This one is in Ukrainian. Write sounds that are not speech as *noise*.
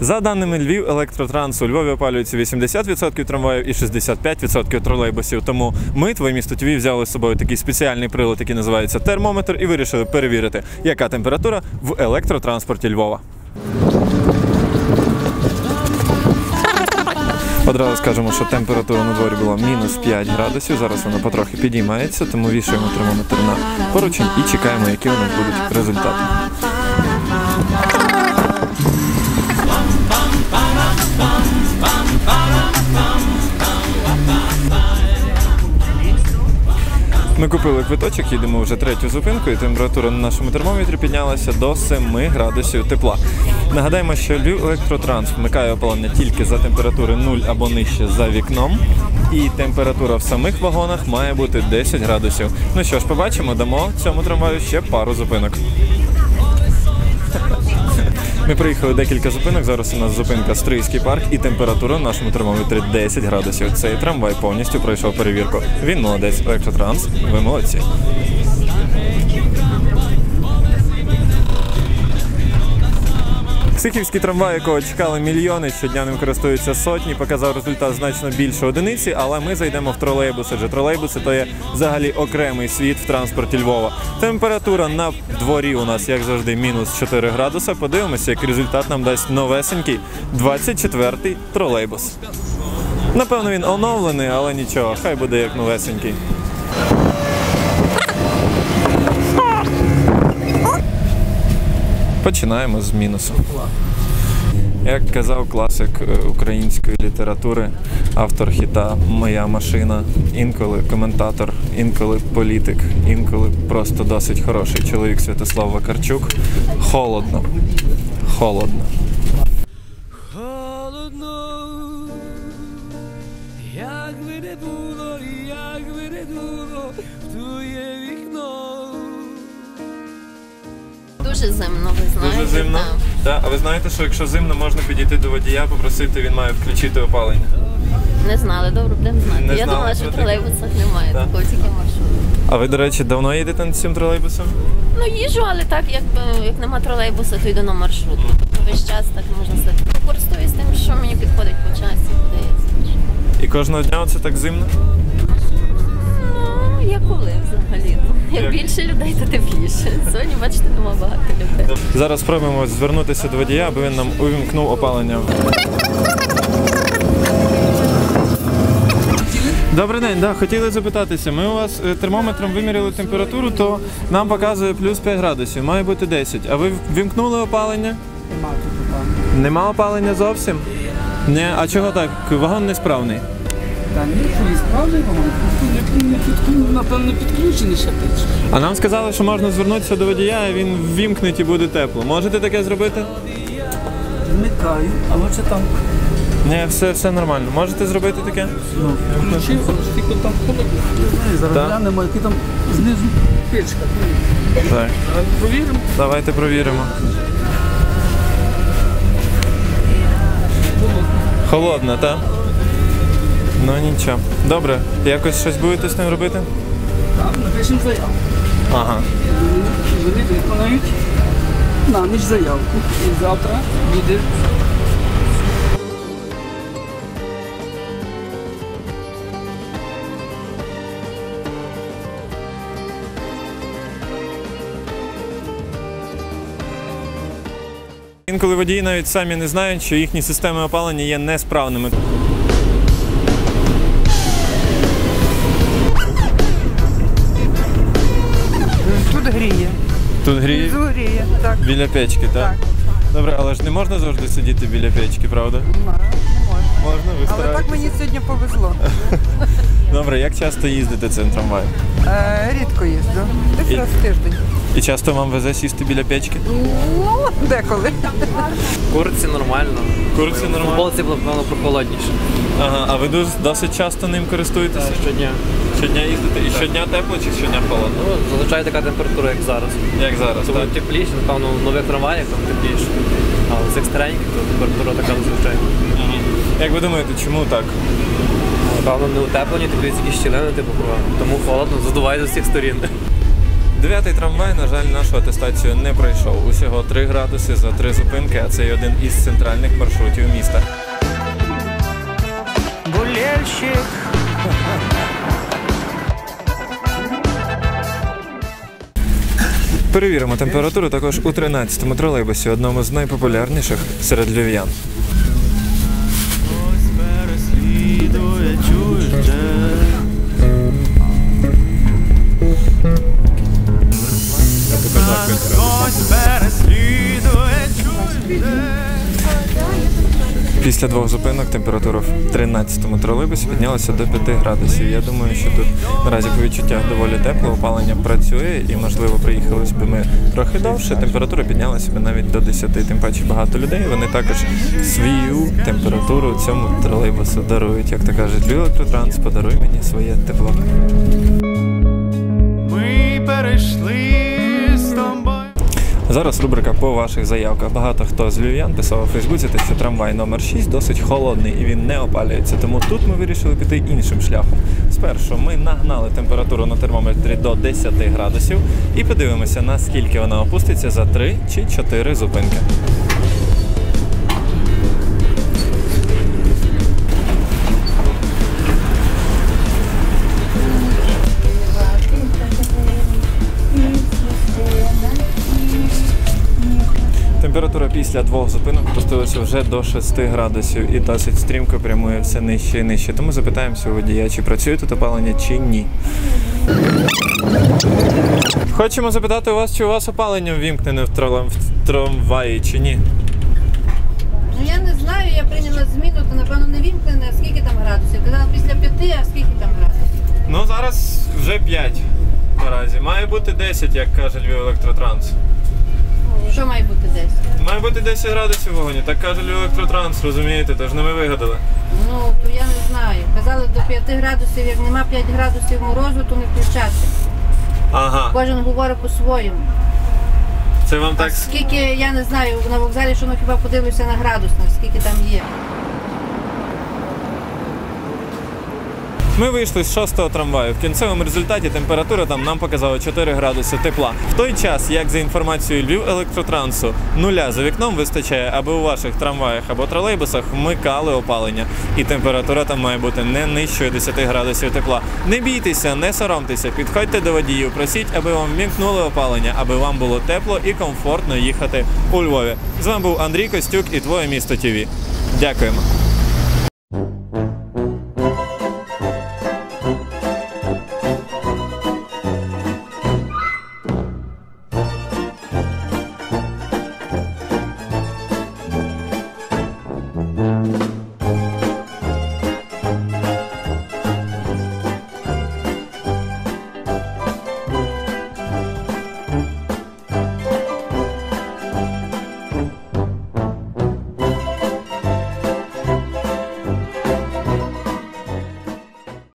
За даними Львів, електротранс у Львові опалюється 80% трамваїв і 65% тролейбусів. Тому ми, твоє місто ТВ, взяли з собою такий спеціальний прилад, який називається термометр, і вирішили перевірити, яка температура в електротранспорті Львова. Одразу скажемо, що температура на дворі була мінус 5 градусів. Зараз вона потрохи підіймається, тому вішаємо термометр на поручень і чекаємо, які у нас будуть результати. Ми купили квиточок, їдемо вже третю зупинку, і температура на нашому термометрі піднялася до 7 градусів тепла. Нагадаємо, що електротранс вмикає опалення тільки за температури 0 або нижче за вікном. І температура в самих вагонах має бути 10 градусів. Ну що ж, побачимо, дамо цьому трамваю ще пару зупинок. Ми проїхали декілька зупинок. Зараз у нас зупинка Стрийський парк і температура в нашому термометрі 10 градусів. Цей трамвай повністю пройшов перевірку. Він молодець, електротранс. Ви молодці. Сихівський трамвай, якого чекали мільйони, щодня ним користуються сотні, показав результат значно більше одиниці, але ми зайдемо в тролейбуси. Адже тролейбуси то є взагалі окремий світ в транспорті Львова. Температура на дворі у нас, як завжди, мінус 4 градуса. Подивимося, як результат нам дасть новесенький 24-й тролейбус. Напевно, він оновлений, але нічого, хай буде як новесенький. Починаємо з мінусу. Як казав класик е, української літератури, автор хіта Моя машина, інколи коментатор, інколи політик, інколи просто досить хороший чоловік Святослав Вакарчук. Холодно. Холодно. Холодно, Дуже зимно, ви знаєте. Дуже зимно. так. А ви знаєте, що якщо зимно, можна підійти до водія, попросити, він має включити опалення. Не знали, добре, будемо знати. Не Я знали, думала, що в тролейбусах немає Так. такого тільки маршруту. А ви, до речі, давно їдете над цим тролейбусом? Ну їжу, але так, як, як нема тролейбуса, то йду на маршрут. Тобто весь час так можна. Ну, Користуюсь тим, що мені підходить по часі, подається. І кожного дня це так зимно? Ну, я коли взагалі. Як, більше людей, то тепліше. Сьогодні, бачите, нема багато людей. Зараз спробуємо звернутися до водія, аби він нам увімкнув опалення. Добрий день, да, хотіли запитатися. Ми у вас е, термометром виміряли температуру, то нам показує плюс 5 градусів, має бути 10. А ви вімкнули опалення? Нема тут опалення. Нема опалення зовсім? Ні, а чого так? Вагон несправний. Та ні, і справді просто не підключений, напевно, підключений ще піч. А нам сказали, що можна звернутися до водія, і він ввімкнеть і буде тепло. Можете таке зробити? Вмикаю, а лучше там Ні, все, все нормально. Можете зробити таке? ну, включив, але ж тільки там холодно. Не знаю, зараз Так. глянемо, які там знизу печка. Так. Зараз провіримо. Давайте провіримо. Холодно, так? Ну нічого. Добре, якось щось будете з ним робити? Так, напишемо заявку. Ага. Вони виконають на ніч заявку. І завтра буде Інколи водії навіть самі не знають, що їхні системи опалення є несправними. Тут гріє Внизу гріє. Так. біля печки, так? Добре, але ж не можна завжди сидіти біля печки, правда? Не можна. Можна, ви Але так мені сьогодні повезло. *laughs* Добре, як часто їздите цим трамваєм? Е, рідко їзду. Десь І- раз в тиждень. І часто вам везе сісти біля печки? Ну, деколи. Курці нормально. Курці В нормально. футболці, напевно, прохолодніше. Ага, а ви дуже досить часто ним користуєтеся? Щодня. Щодня їздите? І щодня тепло чи щодня холодно? Ну, зазвичай така температура, як зараз. Як зараз, Тому так? тепліше, напевно, в нових трамваях там тепліше. А з екстреньких то температура така зазвичай. Мгм. Як ви думаєте, чому так? Напевно, не утеплені, такі якісь щілини, типу. Тому холодно, задуває з усіх сторін. Дев'ятий трамвай, на жаль, нашу атестацію не пройшов. Усього 3 градуси за три зупинки, а це й один із центральних маршрутів міста. Болельщик Перевіримо температуру також у 13-му тролейбусі, одному з найпопулярніших серед львів'ян. Ось переслідує, чуєш Після двох зупинок температура в 13-му тролейбусі піднялася до 5 градусів. Я думаю, що тут наразі по відчуттях доволі тепло, опалення працює і, можливо, приїхали б ми трохи довше. Температура піднялася б навіть до 10. Тим паче багато людей. Вони також свою температуру цьому тролейбусу дарують. Як то кажуть, електротранс, подаруй мені своє тепло. Ми перейшли Зараз рубрика по ваших заявках. Багато хто з львів'ян писав у Фейсбуці, що трамвай номер 6 досить холодний і він не опалюється. Тому тут ми вирішили піти іншим шляхом. Спершу ми нагнали температуру на термометрі до 10 градусів і подивимося, наскільки вона опуститься за 3 чи 4 зупинки. Після двох зупинок опустилася вже до 6 градусів і досить стрімко прямує все нижче і нижче. Тому запитаємося у водія, чи працює тут опалення, чи ні. Хочемо запитати у вас, чи у вас опалення ввімкнене в, тролам- в трамваї, чи ні. Ну я не знаю, я прийняла зміну, то напевно не вімкнене, а скільки там градусів. Казала після п'яти, а скільки там градусів? Ну зараз вже 5 наразі. Має бути 10, як каже Львів Електротранс. Що має бути десь? Має бути 10 градусів вогонь. так каже Електротранс, розумієте, тож не ми вигадали. Ну, то я не знаю. Казали до 5 градусів, як нема 5 градусів морозу, то не включати. Ага, Кожен говорить по-своєму. це вам так. Скільки, я не знаю, на вокзалі, що ну хіба подивлюся на градусник, скільки там є. Ми вийшли з шостого трамваю. В кінцевому результаті температура там нам показала 4 градуси тепла. В той час, як за інформацією Львів електротрансу, нуля за вікном вистачає, аби у ваших трамваях або тролейбусах вмикали опалення. І температура там має бути не нижчою 10 градусів тепла. Не бійтеся, не соромтеся, підходьте до водіїв, просіть, аби вам вмікнули опалення, аби вам було тепло і комфортно їхати у Львові. З вами був Андрій Костюк і твоє місто ТВ. Дякуємо.